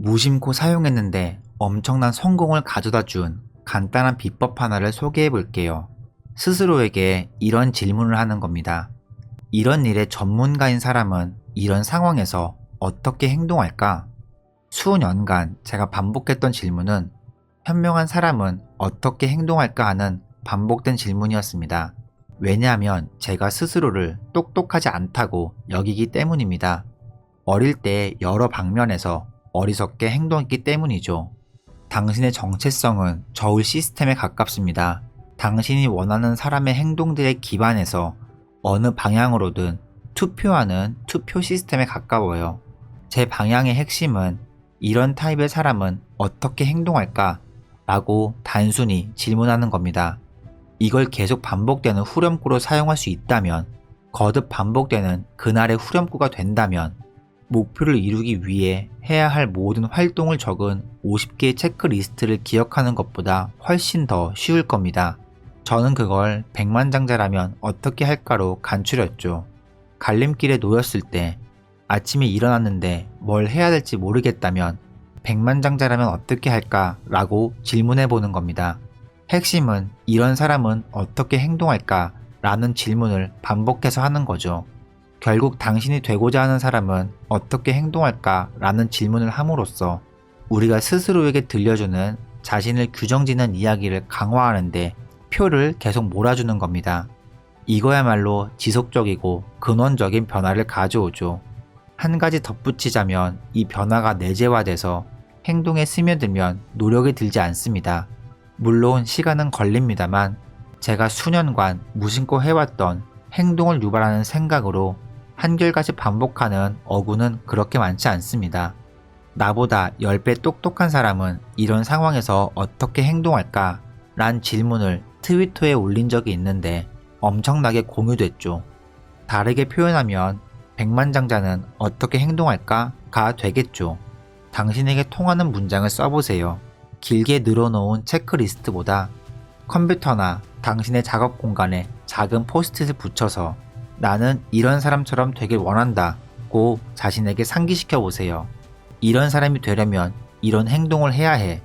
무심코 사용했는데 엄청난 성공을 가져다 준 간단한 비법 하나를 소개해 볼게요. 스스로에게 이런 질문을 하는 겁니다. 이런 일의 전문가인 사람은 이런 상황에서 어떻게 행동할까? 수년간 제가 반복했던 질문은 현명한 사람은 어떻게 행동할까 하는 반복된 질문이었습니다. 왜냐하면 제가 스스로를 똑똑하지 않다고 여기기 때문입니다. 어릴 때 여러 방면에서 어리석게 행동했기 때문이죠. 당신의 정체성은 저울 시스템에 가깝습니다. 당신이 원하는 사람의 행동들에 기반해서 어느 방향으로든 투표하는 투표 시스템에 가까워요. 제 방향의 핵심은 이런 타입의 사람은 어떻게 행동할까? 라고 단순히 질문하는 겁니다. 이걸 계속 반복되는 후렴구로 사용할 수 있다면, 거듭 반복되는 그날의 후렴구가 된다면, 목표를 이루기 위해 해야 할 모든 활동을 적은 50개의 체크리스트를 기억하는 것보다 훨씬 더 쉬울 겁니다. 저는 그걸 백만장자라면 어떻게 할까로 간추렸죠. 갈림길에 놓였을 때 아침에 일어났는데 뭘 해야 될지 모르겠다면 백만장자라면 어떻게 할까? 라고 질문해 보는 겁니다. 핵심은 이런 사람은 어떻게 행동할까? 라는 질문을 반복해서 하는 거죠. 결국 당신이 되고자 하는 사람은 어떻게 행동할까? 라는 질문을 함으로써 우리가 스스로에게 들려주는 자신을 규정 짓는 이야기를 강화하는데 표를 계속 몰아주는 겁니다. 이거야말로 지속적이고 근원적인 변화를 가져오죠. 한 가지 덧붙이자면 이 변화가 내재화돼서 행동에 스며들면 노력이 들지 않습니다. 물론 시간은 걸립니다만 제가 수년간 무심코 해왔던 행동을 유발하는 생각으로 한결같이 반복하는 어구는 그렇게 많지 않습니다. 나보다 10배 똑똑한 사람은 이런 상황에서 어떻게 행동할까? 란 질문을 트위터에 올린 적이 있는데 엄청나게 공유됐죠. 다르게 표현하면 백만장자는 어떻게 행동할까? 가 되겠죠. 당신에게 통하는 문장을 써보세요. 길게 늘어놓은 체크리스트보다 컴퓨터나 당신의 작업 공간에 작은 포스트잇을 붙여서 나는 이런 사람처럼 되길 원한다 고 자신에게 상기시켜 보세요. 이런 사람이 되려면 이런 행동을 해야 해.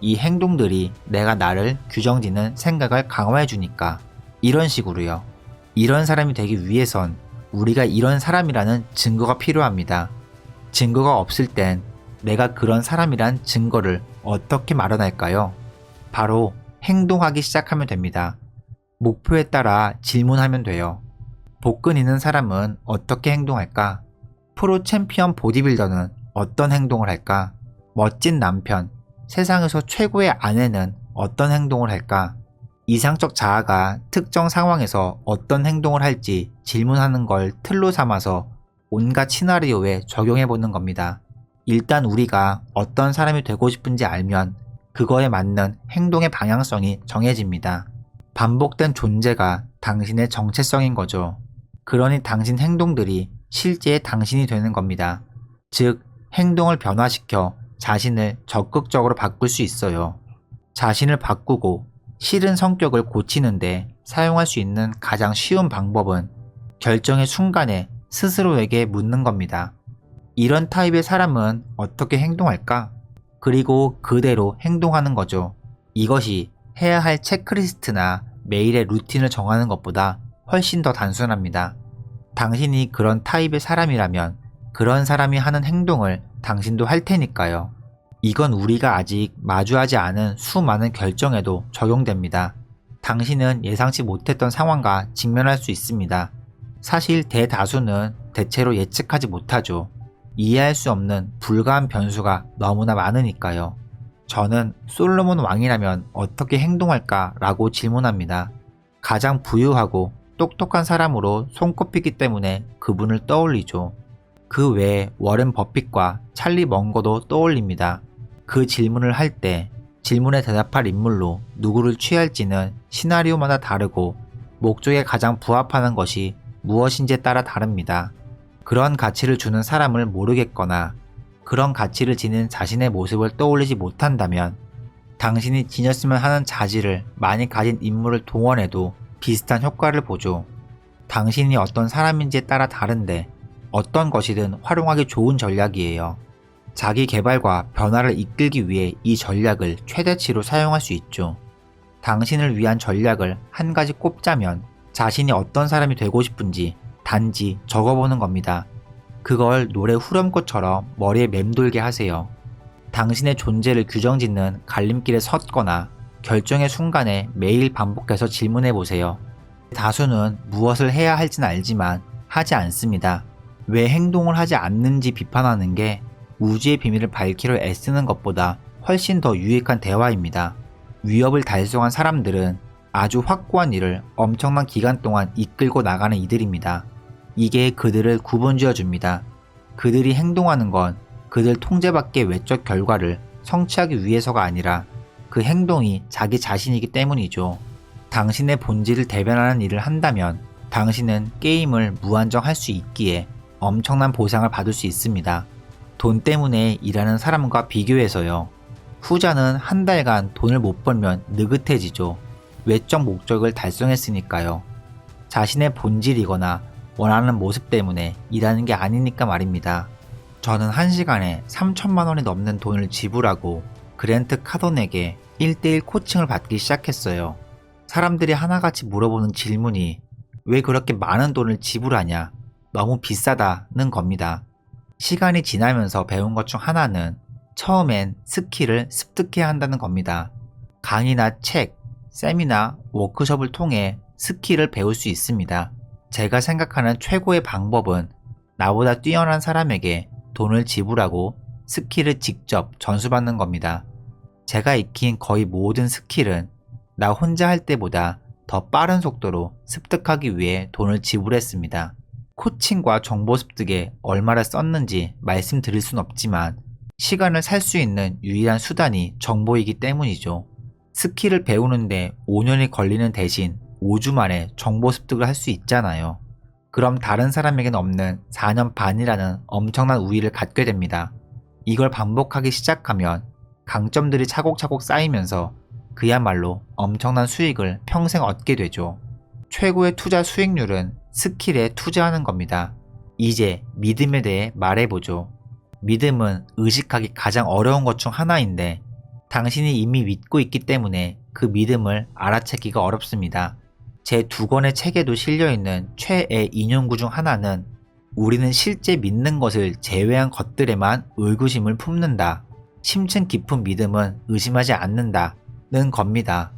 이 행동들이 내가 나를 규정 짓는 생각을 강화해 주니까. 이런 식으로요. 이런 사람이 되기 위해선 우리가 이런 사람이라는 증거가 필요합니다. 증거가 없을 땐 내가 그런 사람이란 증거를 어떻게 마련할까요? 바로 행동하기 시작하면 됩니다. 목표에 따라 질문하면 돼요. 복근 있는 사람은 어떻게 행동할까? 프로 챔피언 보디빌더는 어떤 행동을 할까? 멋진 남편, 세상에서 최고의 아내는 어떤 행동을 할까? 이상적 자아가 특정 상황에서 어떤 행동을 할지 질문하는 걸 틀로 삼아서 온갖 시나리오에 적용해 보는 겁니다. 일단 우리가 어떤 사람이 되고 싶은지 알면 그거에 맞는 행동의 방향성이 정해집니다. 반복된 존재가 당신의 정체성인 거죠. 그러니 당신 행동들이 실제의 당신이 되는 겁니다. 즉, 행동을 변화시켜 자신을 적극적으로 바꿀 수 있어요. 자신을 바꾸고 싫은 성격을 고치는데 사용할 수 있는 가장 쉬운 방법은 결정의 순간에 스스로에게 묻는 겁니다. 이런 타입의 사람은 어떻게 행동할까? 그리고 그대로 행동하는 거죠. 이것이 해야 할 체크리스트나 매일의 루틴을 정하는 것보다 훨씬 더 단순합니다. 당신이 그런 타입의 사람이라면 그런 사람이 하는 행동을 당신도 할 테니까요. 이건 우리가 아직 마주하지 않은 수많은 결정에도 적용됩니다. 당신은 예상치 못했던 상황과 직면할 수 있습니다. 사실 대다수는 대체로 예측하지 못하죠. 이해할 수 없는 불가한 변수가 너무나 많으니까요. 저는 솔로몬 왕이라면 어떻게 행동할까 라고 질문합니다. 가장 부유하고 똑똑한 사람으로 손꼽히기 때문에 그분을 떠올리죠. 그 외에 워렌 버핏과 찰리 멍거도 떠올립니다. 그 질문을 할 때 질문에 대답할 인물로 누구를 취할지는 시나리오마다 다르고 목적에 가장 부합하는 것이 무엇인지에 따라 다릅니다. 그런 가치를 주는 사람을 모르겠거나 그런 가치를 지닌 자신의 모습을 떠올리지 못한다면 당신이 지녔으면 하는 자질을 많이 가진 인물을 동원해도 비슷한 효과를 보죠. 당신이 어떤 사람인지에 따라 다른데 어떤 것이든 활용하기 좋은 전략이에요. 자기 개발과 변화를 이끌기 위해 이 전략을 최대치로 사용할 수 있죠. 당신을 위한 전략을 한 가지 꼽자면 자신이 어떤 사람이 되고 싶은지 단지 적어보는 겁니다. 그걸 노래 후렴구처럼 머리에 맴돌게 하세요. 당신의 존재를 규정짓는 갈림길에 섰거나 결정의 순간에 매일 반복해서 질문해 보세요. 다수는 무엇을 해야 할지는 알지만 하지 않습니다. 왜 행동을 하지 않는지 비판하는 게 우주의 비밀을 밝히려 애쓰는 것보다 훨씬 더 유익한 대화입니다. 위협을 달성한 사람들은 아주 확고한 일을 엄청난 기간 동안 이끌고 나가는 이들입니다. 이게 그들을 구분지어 줍니다. 그들이 행동하는 건 그들 통제 밖의 외적 결과를 성취하기 위해서가 아니라 그 행동이 자기 자신이기 때문이죠. 당신의 본질을 대변하는 일을 한다면 당신은 게임을 무한정 할 수 있기에 엄청난 보상을 받을 수 있습니다. 돈 때문에 일하는 사람과 비교해서요. 후자는 한 달간 돈을 못 벌면 느긋해지죠. 외적 목적을 달성했으니까요. 자신의 본질이거나 원하는 모습 때문에 일하는 게 아니니까 말입니다. 저는 한 시간에 3천만 원이 넘는 돈을 지불하고 그랜트 카돈에게 1대1 코칭을 받기 시작했어요. 사람들이 하나같이 물어보는 질문이 왜 그렇게 많은 돈을 지불하냐? 너무 비싸다는 겁니다. 시간이 지나면서 배운 것 중 하나는 처음엔 스킬을 습득해야 한다는 겁니다. 강의나 책, 세미나, 워크숍을 통해 스킬을 배울 수 있습니다. 제가 생각하는 최고의 방법은 나보다 뛰어난 사람에게 돈을 지불하고 스킬을 직접 전수받는 겁니다. 제가 익힌 거의 모든 스킬은 나 혼자 할 때보다 더 빠른 속도로 습득하기 위해 돈을 지불했습니다. 코칭과 정보 습득에 얼마나 썼는지 말씀드릴 순 없지만 시간을 살 수 있는 유일한 수단이 정보이기 때문이죠. 스킬을 배우는데 5년이 걸리는 대신 5주 만에 정보 습득을 할 수 있잖아요. 그럼 다른 사람에게는 없는 4년 반이라는 엄청난 우위를 갖게 됩니다. 이걸 반복하기 시작하면 강점들이 차곡차곡 쌓이면서 그야말로 엄청난 수익을 평생 얻게 되죠. 최고의 투자 수익률은 스킬에 투자하는 겁니다. 이제 믿음에 대해 말해보죠. 믿음은 의식하기 가장 어려운 것 중 하나인데 당신이 이미 믿고 있기 때문에 그 믿음을 알아채기가 어렵습니다. 제 두 권의 책에도 실려있는 최애 인용구 중 하나는 우리는 실제 믿는 것을 제외한 것들에만 의구심을 품는다. 심층 깊은 믿음은 의심하지 않는다. 는 겁니다.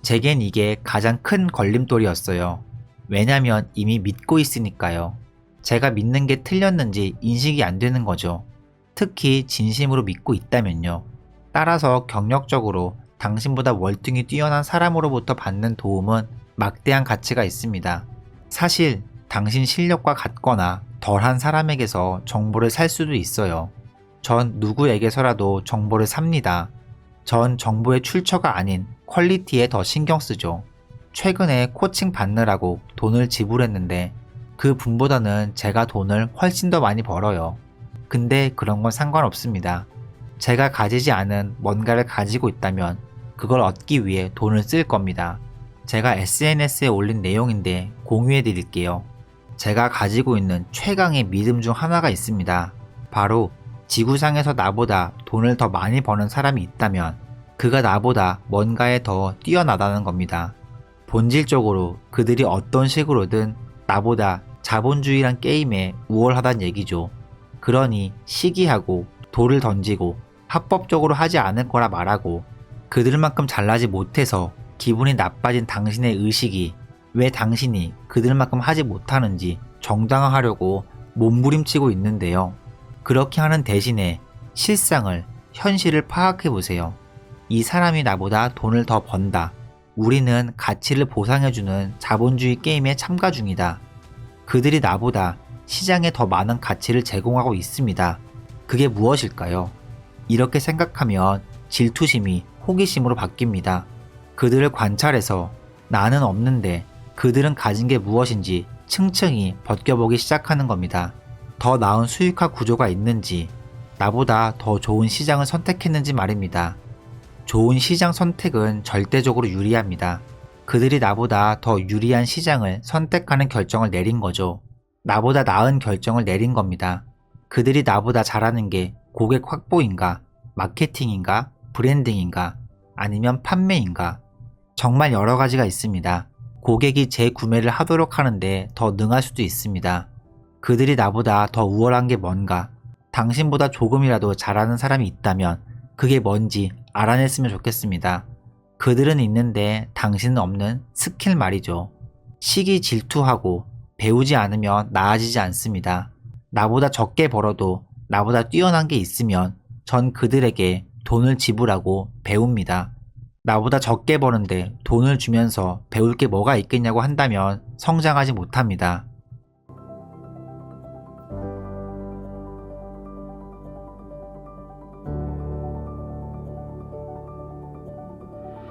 제겐 이게 가장 큰 걸림돌이었어요. 왜냐면 이미 믿고 있으니까요. 제가 믿는 게 틀렸는지 인식이 안 되는 거죠. 특히 진심으로 믿고 있다면요. 따라서 경력적으로 당신보다 월등히 뛰어난 사람으로부터 받는 도움은 막대한 가치가 있습니다. 사실 당신 실력과 같거나 덜한 사람에게서 정보를 살 수도 있어요. 전 누구에게서라도 정보를 삽니다. 전 정보의 출처가 아닌 퀄리티에 더 신경 쓰죠. 최근에 코칭 받느라고 돈을 지불했는데 그 분보다는 제가 돈을 훨씬 더 많이 벌어요. 근데 그런 건 상관없습니다. 제가 가지지 않은 뭔가를 가지고 있다면 그걸 얻기 위해 돈을 쓸 겁니다. 제가 SNS에 올린 내용인데 공유해 드릴게요. 제가 가지고 있는 최강의 믿음 중 하나가 있습니다. 바로 지구상에서 나보다 돈을 더 많이 버는 사람이 있다면 그가 나보다 뭔가에 더 뛰어나다는 겁니다. 본질적으로 그들이 어떤 식으로든 나보다 자본주의란 게임에 우월하단 얘기죠. 그러니 시기하고 돌을 던지고 합법적으로 하지 않을 거라 말하고 그들만큼 잘나지 못해서 기분이 나빠진 당신의 의식이 왜 당신이 그들만큼 하지 못하는지 정당화하려고 몸부림치고 있는데요. 그렇게 하는 대신에 실상을, 현실을 파악해 보세요. 이 사람이 나보다 돈을 더 번다. 우리는 가치를 보상해주는 자본주의 게임에 참가 중이다. 그들이 나보다 시장에 더 많은 가치를 제공하고 있습니다. 그게 무엇일까요? 이렇게 생각하면 질투심이 호기심으로 바뀝니다. 그들을 관찰해서 나는 없는데 그들은 가진 게 무엇인지 층층이 벗겨보기 시작하는 겁니다. 더 나은 수익화 구조가 있는지, 나보다 더 좋은 시장을 선택했는지 말입니다. 좋은 시장 선택은 절대적으로 유리합니다. 그들이 나보다 더 유리한 시장을 선택하는 결정을 내린 거죠. 나보다 나은 결정을 내린 겁니다. 그들이 나보다 잘하는 게 고객 확보인가? 마케팅인가? 브랜딩인가? 아니면 판매인가? 정말 여러 가지가 있습니다. 고객이 재구매를 하도록 하는데 더 능할 수도 있습니다. 그들이 나보다 더 우월한 게 뭔가? 당신보다 조금이라도 잘하는 사람이 있다면 그게 뭔지 알아냈으면 좋겠습니다. 그들은 있는데 당신은 없는 스킬 말이죠. 시기 질투하고 배우지 않으면 나아지지 않습니다. 나보다 적게 벌어도 나보다 뛰어난 게 있으면 전 그들에게 돈을 지불하고 배웁니다. 나보다 적게 버는데 돈을 주면서 배울 게 뭐가 있겠냐고 한다면 성장하지 못합니다.